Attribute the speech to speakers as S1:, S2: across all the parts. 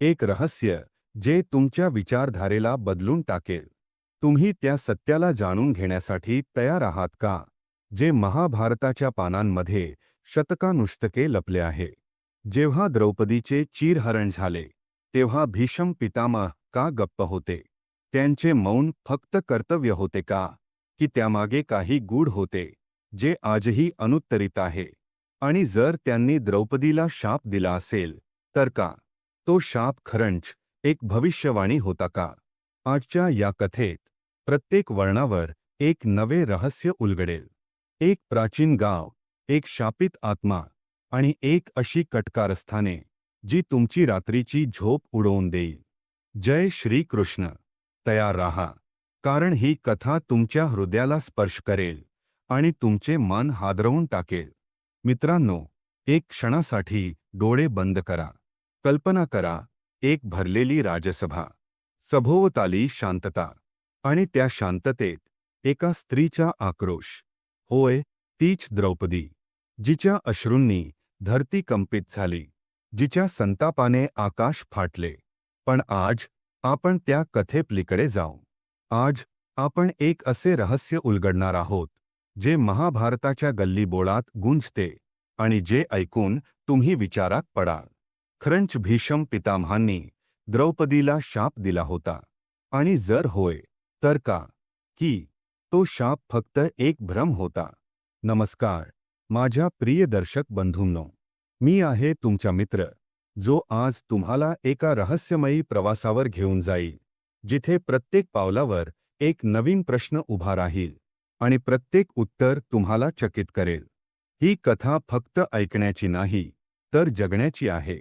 S1: एक रहस्य जे तुमच्या विचारधारेला बदलून टाकेल. तुम्ही त्या सत्याला जाणून घेण्यासाठी तयार आहात का जे महाभारताच्या पानांमध्ये शतकानुष्टके लपले आहे? जेव्हा द्रौपदीचे चीरहरण झाले तेव्हा भीषम पितामह का गप्प होते? त्यांचे मौन फक्त कर्तव्य होते का की त्यामागे काही गूढ होते जे आजही अनुत्तरित आहे? आणि जर त्यांनी द्रौपदीला शाप दिला असेल तर का? तो शाप खरंच एक भविष्यवाणी होता का? आजच्या या कथेत प्रत्येक वर्णावर एक नवे रहस्य उलगडेल. एक प्राचीन गाव एक शापित आत्मा आणि एक अशी कटकारस्थाने जी तुमची रात्रीची झोप उडवून देईल. जय श्री कृष्ण तयार राहा. कारण ही कथा तुमच्या हृदयाला स्पर्श करेल आणि तुमचे मन हादरवून टाकेल. मित्रांनो एक क्षणासाठी डोळे बंद करा. कल्पना करा एक भरलेली राजसभा. सभोवताली शांतता. आणि त्या शांततेत एका स्त्रीचा आक्रोश. होय तीच द्रौपदी. जिच्या अश्रूंनी धरती कंपित झाली. जिच्या संतापाने आकाश फाटले. पण आज आपण त्या कथेपलीकडे जाऊ. आज आपण एक असे रहस्य उलगडणार आहोत जे महाभारताच्या गल्लीबोळात गुंजते आणि जे ऐकून तुम्ही विचारात पडाल. खरंच भीषम पितामहांनी द्रौपदीला शाप दिला होता. आणि जर होय तर का? की तो शाप फक्त एक भ्रम होता. नमस्कार माझ्या प्रिय दर्शक बंधूंनो मी आहे तुमचा मित्र जो आज तुम्हाला एका रहस्यमयी प्रवासावर घेऊन जाईल जिथे प्रत्येक पावलावर एक नवीन प्रश्न उभा राहील आणि प्रत्येक उत्तर तुम्हाला चकित करेल. ही कथा फक्त ऐकण्याची नाही तर जगण्याची आहे.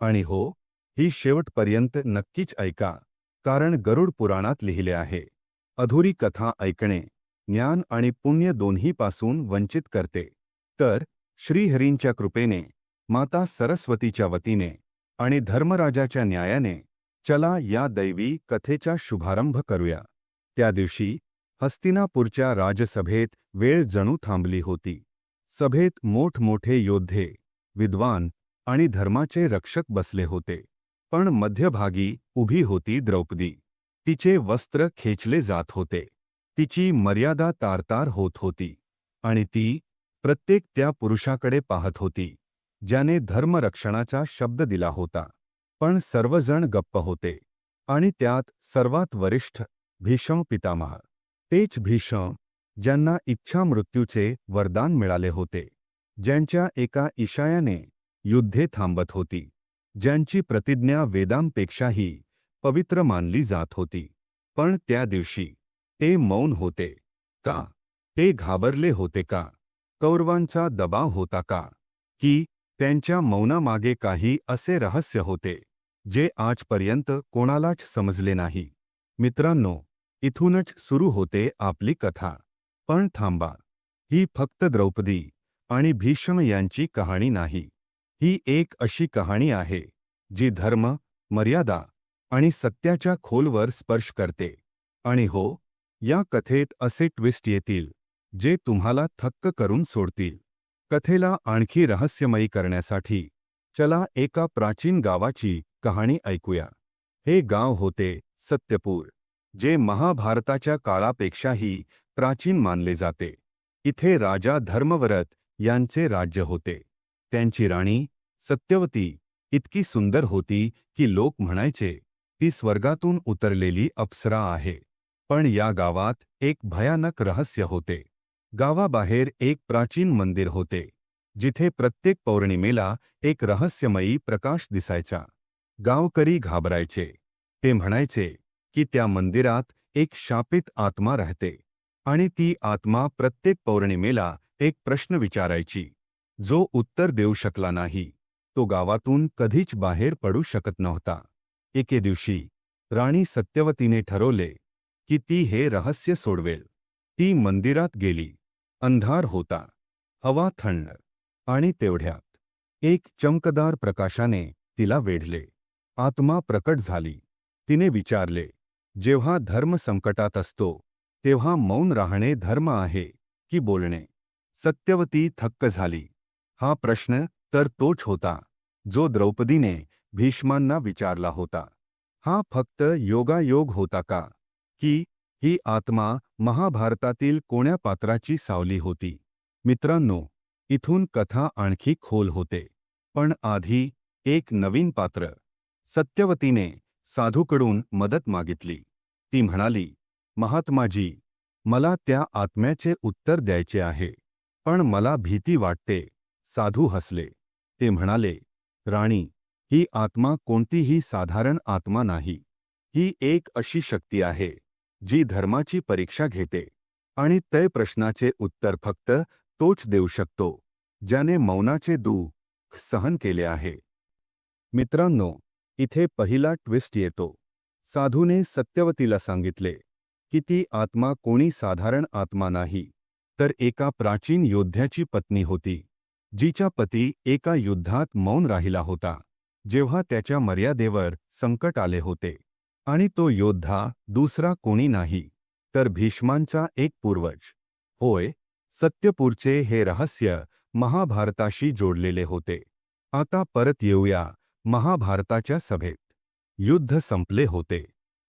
S1: आणि हो ही शेवटपर्यंत नक्कीच ऐका कारण गरुड पुराणात लिहिले आहे. अधुरी कथा ऐकणे ज्ञान आणि पुण्य दोन्हीपासून वंचित करते. तर श्रीहरींच्या कृपेने माता सरस्वतीच्या वतीने आणि धर्मराजाच्या न्यायाने चला या दैवी कथेचा शुभारंभ करूया. त्या दिवशी हस्तिनापूरच्या राजसभेत वेळ जणू थांबली होती. सभेत मोठमोठे योद्धे विद्वान आणि धर्माचे रक्षक बसले होते. पण मध्यभागी उभी होती द्रौपदी. तिचे वस्त्र खेचले जात होते. तिची मर्यादा तारतार होत होती. आणि ती प्रत्येक त्या पुरुषाकडे पाहत होती, ज्याने धर्मरक्षणाचा शब्द दिला होता. पण सर्वजण गप्प होते. आणि त्यात सर्वात वरिष्ठ, भीषम पितामह. तेच भीषम, ज्यांना इच्छा मृत्यूचे वरदान मिळाले होते. ज्यांच्या एका इशायाने युद्धे थांबत होती. ज्यांची प्रतिज्ञा वेदांपेक्षाही पवित्र मानली जात होती. पण त्या दिवशी ते मौन होते. का? ते घाबरले होते का? कौरवांचा दबाव होता का? की त्यांच्या मौनामागे काही असे रहस्य होते जे आजपर्यंत कोणालाच समजले नाही. मित्रांनो इथूनच सुरू होते आपली कथा. पण थांबा. ही फक्त द्रौपदी आणि भीष्म यांची कहाणी नाही. ही एक अशी कहाणी आहे जी धर्म मर्यादा आणि सत्याच्या खोलवर स्पर्श करते. आणि हो या कथेत असे ट्विस्ट येतील जे तुम्हाला थक्क करून सोडतील. कथेला आणखी रहस्यमयी करण्यासाठी चला एका प्राचीन गावाची कहाणी ऐकूया. हे गाव होते सत्यपूर जे महाभारताच्या काळापेक्षाही प्राचीन मानले जाते. इथे राजा धर्मव्रत यांचे राज्य होते. त्यांची राणी सत्यवती इतकी सुंदर होती की लोक म्हणायचे ती स्वर्गातून उतरलेली अप्सरा आहे. पण या गावात एक भयानक रहस्य होते. गावाबाहेर एक प्राचीन मंदिर होते जिथे प्रत्येक पौर्णिमेला एक रहस्यमयी प्रकाश दिसायचा. गावकरी घाबरायचे. ते म्हणायचे की त्या मंदिरात एक शापित आत्मा राहते आणि ती आत्मा प्रत्येक पौर्णिमेला एक प्रश्न विचारायची. जो उत्तर देऊ शकला नाही तो गावातून कधीच बाहेर पडू शकत नव्हता. एके दिवशी, राणी सत्यवतीने ठरवले की ती हे रहस्य सोडवेल. ती मंदिरात गेली. अंधार होता. हवा थंड. आणि तेवढ्यात, एक चमकदार प्रकाशाने तिला वेढले. आत्मा प्रकट झाली. तिने विचारले, जेव्हा धर्म संकटात असतो, तेव्हा मौन राहणे धर्म आहे की बोलणे? सत्यवती थक्क झाली. हा प्रश्न तर तोच होता जो द्रौपदीने भीष्मांना विचारला होता. हा फक्त योगायोग होता का? की ही आत्मा महाभारतातील कोण्या पात्राची सावली होती? मित्रांनो इथून कथा आणखी खोल होते. पण आधी एक नवीन पात्र सत्यवतीने साधूकडून मदत मागितली. ती म्हणाली महात्माजी मला त्या आत्म्याचे उत्तर द्यायचे आहे पण मला भीती वाटते. साधू हसले. ते म्हणाले राणी ही आत्मा कोणतीही साधारण आत्मा नाही. ही एक अशी शक्ती आहे जी धर्माची परीक्षा घेते आणि तय प्रश्नाचे उत्तर फक्त तोच देऊ शकतो ज्याने मौनाचे दुःख सहन केले आहे. मित्रांनो इथे पहिला ट्विस्ट येतो. साधूने सत्यवतीला सांगितले की ती आत्मा कोणी साधारण आत्मा नाही तर एका प्राचीन योद्ध्याची पत्नी होती. जिच्या पती एका युद्धात मौन राहिला होता, जेव्हा त्याच्या मर्यादेवर संकट आले होते. आणि तो योद्धा दुसरा कोणी नाही, तर भीष्मांचा एक पूर्वज. होय, सत्यपूरचे हे रहस्य महाभारताशी जोडलेले होते. आता परत येऊया महाभारताच्या सभेत. युद्ध संपले होते.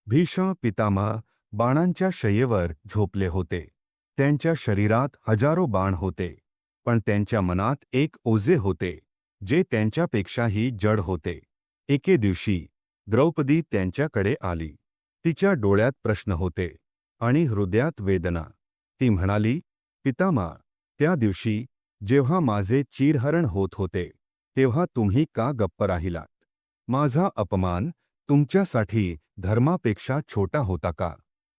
S1: भीष्म पितामह बाणांच्या शय्येवर झोपले होते. त्यांच्या शरीरात हजारो बाण होते. पण त्यांच्या मनात एक ओझे होते जे त्यांच्यापेक्षाही जड होते. एके दिवशी द्रौपदी त्यांच्याकडे आली. तिच्या डोळ्यात प्रश्न होते आणि हृदयात वेदना. ती म्हणाली पितामा त्या दिवशी जेव्हा माझे चीरहरण होत होते तेव्हा तुम्ही का गप्प राहिलात? माझा अपमान तुमच्यासाठी धर्मापेक्षा छोटा होता का?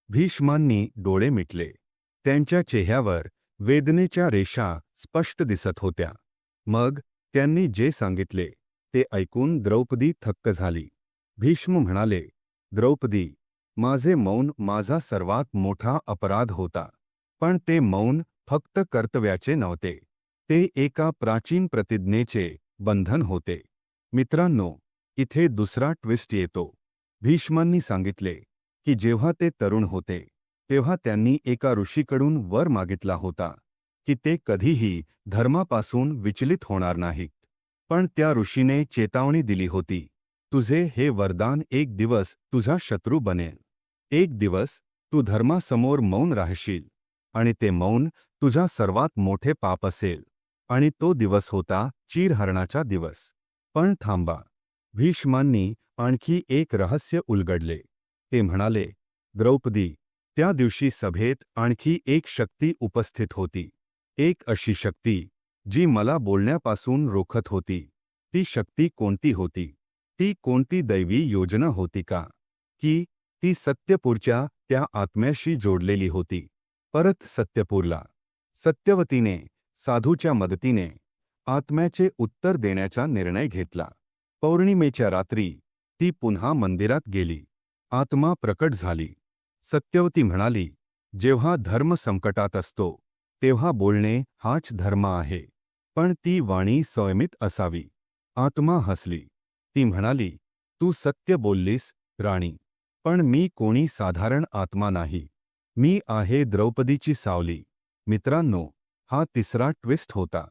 S1: भीष्मांनी डोळे मिटले. त्यांच्या चेहऱ्यावर वेदनेच्या रेषा स्पष्ट दिसत होत्या. मग त्यांनी जे सांगितले ते ऐकून द्रौपदी थक्क झाली. भीष्म म्हणाले द्रौपदी माझे मौन माझा सर्वात मोठा अपराध होता. पण ते मौन फक्त कर्तव्याचे नव्हते. ते एका प्राचीन प्रतिज्ञेचे बंधन होते. मित्रांनो इथे दुसरा ट्विस्ट येतो. भीष्मांनी सांगितले की जेव्हा ते तरुण होते तेव्हा त्यांनी एका ऋषीकडून वर मागितला होता. की ते कधीही धर्मापासून विचलित होणार नाहीत. पण त्या ऋषीने चेतावणी दिली होती तुझे हे वरदान एक दिवस तुझा शत्रू बनेल. एक दिवस तू धर्मासमोर मौन राहशील आणि ते मौन तुझा सर्वात मोठे पाप असेल आणि तो दिवस होता चीरहरणाचा दिवस. पण थांबा. भीष्मांनी आणखी एक रहस्य उलगडले. ते म्हणाले द्रौपदी त्या दिवशी सभेत आणखी एक शक्ती उपस्थित होती. एक अशी शक्ती जी मला बोलण्यापासून रोखत होती. ती शक्ती कोणती होती? ती कोणती दैवी योजना होती का? की ती सत्यपूरच्या त्या आत्म्याशी जोडलेली होती. परत सत्यपूरला. सत्यवतीने साधूच्या मदतीने आत्म्याचे उत्तर देण्याचा निर्णय घेतला. पौर्णिमेच्या रात्री ती पुन्हा मंदिरात गेली. आत्मा प्रकट झाली. सत्यवती म्हणाली जेव्हा धर्म संकटात असतो तेव्हा बोलणे हाच धर्म आहे. पण ती वाणी संयमित असावी. आत्मा हसली. ती म्हणाली तू सत्य बोललीस राणी. पण मी कोणी साधारण आत्मा नाही. मी आहे द्रौपदीची सावली. मित्रांनो हा तिसरा ट्विस्ट होता.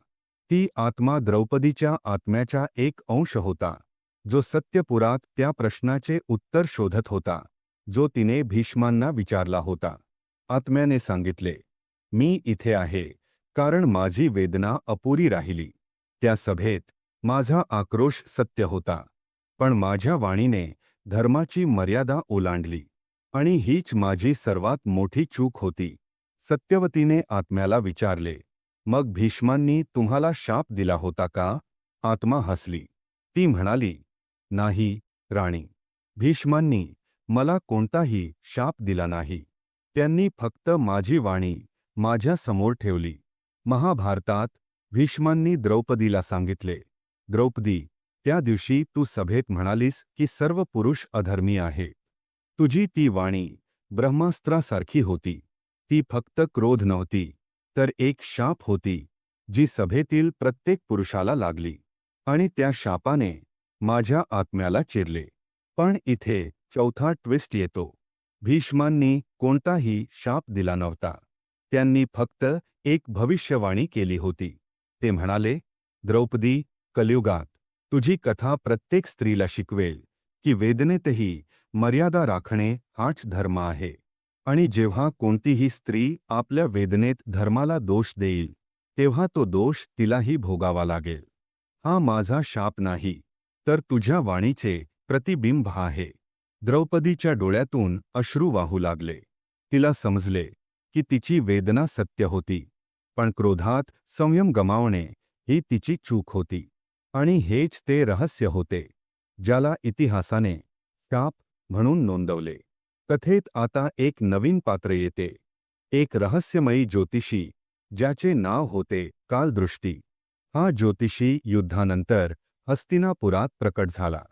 S1: ती आत्मा द्रौपदीच्या आत्म्याचा एक अंश होता. जो सत्यपुरात त्या प्रश्नाचे उत्तर शोधत होता. जो तिने भीष्मांना विचारला होता. आत्म्याने सांगितले मी इथे आहे कारण माझी वेदना अपुरी राहिली. त्या सभेत माझा आक्रोश सत्य होता. पण माझ्या वाणीने धर्माची मर्यादा ओलांडली. आणि हीच माझी सर्वात मोठी चूक होती. सत्यवतीने आत्म्याला विचारले मग भीष्मांनी तुम्हाला शाप दिला होता का? आत्मा हसली. ती म्हणाली नाही राणी. भीष्मांनी मला कोणताही शाप दिला नाही. त्यांनी फक्त माझी वाणी माझ्यासमोर ठेवली. महाभारतात भीष्मांनी द्रौपदीला सांगितले द्रौपदी त्या दिवशी तू सभेत म्हणालीस की सर्व पुरुष अधर्मी आहे तुझी ती वाणी ब्रह्मास्त्रासारखी होती. ती फक्त क्रोध नव्हती तर एक शाप होती जी सभेतील प्रत्येक पुरुषाला लागली. आणि त्या शापाने माझ्या आत्म्याला चिरले. पण इथे चौथा ट्विस्ट येतो. भीष्मांनी कोणताही शाप दिला नव्हता. त्यांनी फक्त एक भविष्यवाणी केली होती. ते म्हणाले द्रौपदी कलियुगात तुझी कथा प्रत्येक स्त्रीला शिकवेल की वेदनेतही मर्यादा राखणे हाच धर्म आहे. आणि जेव्हा कोणतीही स्त्री आपल्या वेदनेत धर्माला दोष देईल तेव्हा तो दोष तिलाही भोगावा लागेल. हा माझा शाप नाही तर तुझ्या वाणीचे प्रतिबिंब आहे. द्रौपदीच्या डोळ्यातून अश्रू वाहू लागले. तिला समजले की तिची वेदना सत्य होती. पण क्रोधात संयम गमावणे ही तिची चूक होती. आणि हेच ते रहस्य होते ज्याला इतिहासाने शाप म्हणून नोंदवले. कथेत आता एक नवीन पात्र येते. एक रहस्यमयी ज्योतिषी ज्याचे नाव होते कालदृष्टी. हा ज्योतिषी युद्धानंतर हस्तिनापुरात प्रकट झाला.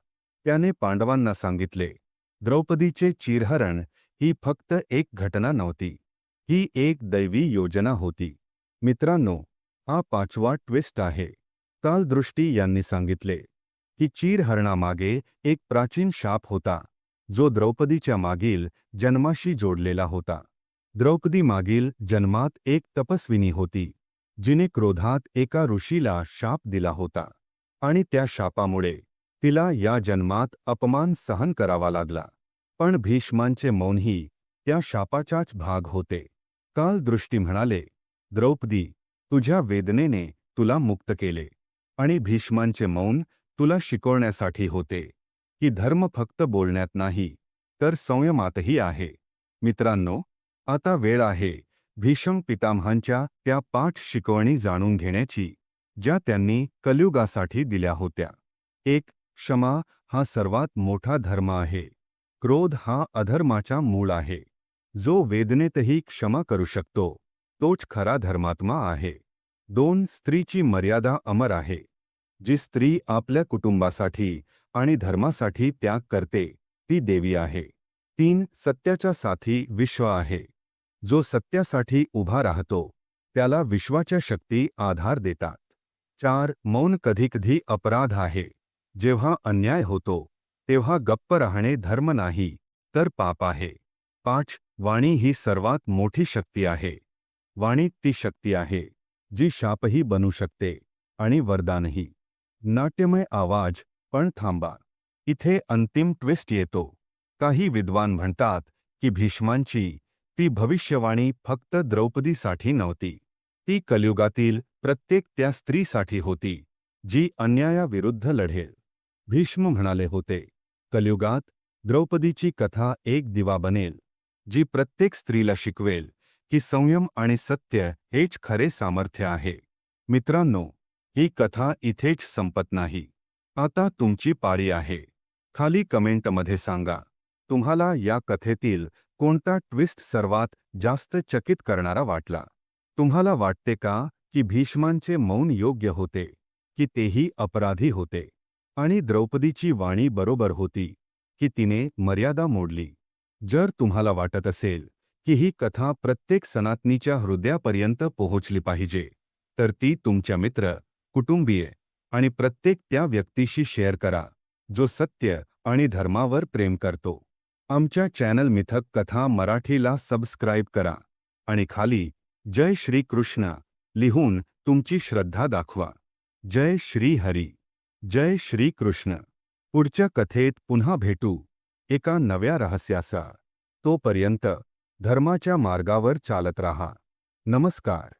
S1: त्याने पांडवांना सांगितले द्रौपदीचे चिरहरण ही फक्त एक घटना नव्हती. ही एक दैवी योजना होती. मित्रांनो हा पाचवा ट्विस्ट आहे. कालदृष्टी यांनी सांगितले की चीरहरणामागे एक प्राचीन शाप होता जो द्रौपदीच्या मागील जन्माशी जोडलेला होता. द्रौपदी मागील जन्मात एक तपस्विनी होती जिने क्रोधात एका ऋषीला शाप दिला होता आणि त्या शापामुळे तिला या जन्मात अपमान सहन करावा लागला. पण भीष्मांचे मौनही त्या शापाचाच भाग होते. काल दृष्टी म्हणाले द्रौपदी तुझ्या वेदनेने तुला मुक्त केले आणि भीष्मांचे मौन तुला शिकवण्यासाठी होते की धर्म फक्त बोलण्यात नाही तर संयमातही आहे. मित्रांनो आता वेळ आहे भीष्म पितामहांच्या त्या पाठ शिकवणी जाणून घेण्याची ज्या त्यांनी कलयुगासाठी दिल्या होत्या. एक क्षमा हा सर्वात मोठा धर्म आहे. क्रोध हा अधर्माचा मूळ आहे. जो वेदनेतही क्षमा करू शकतो तोच खरा धर्मात्मा आहे. दोन स्त्रीची मर्यादा अमर आहे. जी स्त्री आपल्या कुटुंबासाठी आणि धर्मासाठी त्याग करते ती देवी आहे. तीन सत्याच्या साथी विश्व आहे. जो सत्यासाठी उभा राहतो त्याला विश्वाच्या शक्ती आधार देतात. चार मौन कधीकधी अपराध आहे. जेव्हा अन्याय होतो तेव्हा गप्प राहणे धर्म नाही तर पाप आहे. पाच, वाणी ही सर्वात मोठी शक्ती आहे. वाणी ती शक्ती आहे, जी शापही बनू शकते आणि वरदानही. नाट्यमय आवाज़, पण थांबा. इथे अंतिम ट्विस्ट येतो. काही विद्वान म्हणतात की भीष्मांची ती भविष्यवाणी फक्त द्रौपदीसाठी नव्हती. ती कलियुगातील प्रत्येक त्या स्त्रीसाठी होती, जी अन्यायाविरुद्ध लढेल. भीष्म म्हणाले होते, कलियुगात द्रौपदीची कथा एक दिवा बनेल जी प्रत्येक स्त्रीला शिकवेल की संयम आणि सत्य हेच खरे सामर्थ्य आहे. मित्रांनो ही कथा इथेच संपत नाही. आता तुमची पारी आहे. खाली कमेंटमध्ये सांगा तुम्हाला या कथेतील कोणता ट्विस्ट सर्वात जास्त चकित करणारा वाटला? तुम्हाला वाटते का की भीष्मांचे मौन योग्य होते की तेही अपराधी होते? आणि द्रौपदीची वाणी बरोबर होती की तिने मर्यादा मोडली. जर तुम्हाला वाटत असेल की ही कथा प्रत्येक सनातनीच्या हृदयापर्यंत पोहोचली पाहिजे तर ती तुमच्या मित्र कुटुंबीय आणि प्रत्येक त्या व्यक्तीशी शेअर करा जो सत्य आणि धर्मावर प्रेम करतो. आमच्या चॅनल मिथक कथा मराठीला सबस्क्राईब करा आणि खाली जय श्री कृष्ण लिहून तुमची श्रद्धा दाखवा. जय श्री हरी जय श्री कृष्ण पुढच्या कथेत पुन्हा भेटू. एका नव्या रहस्यासह तोपर्यंत धर्माच्या मार्गावर चालत राहा. नमस्कार.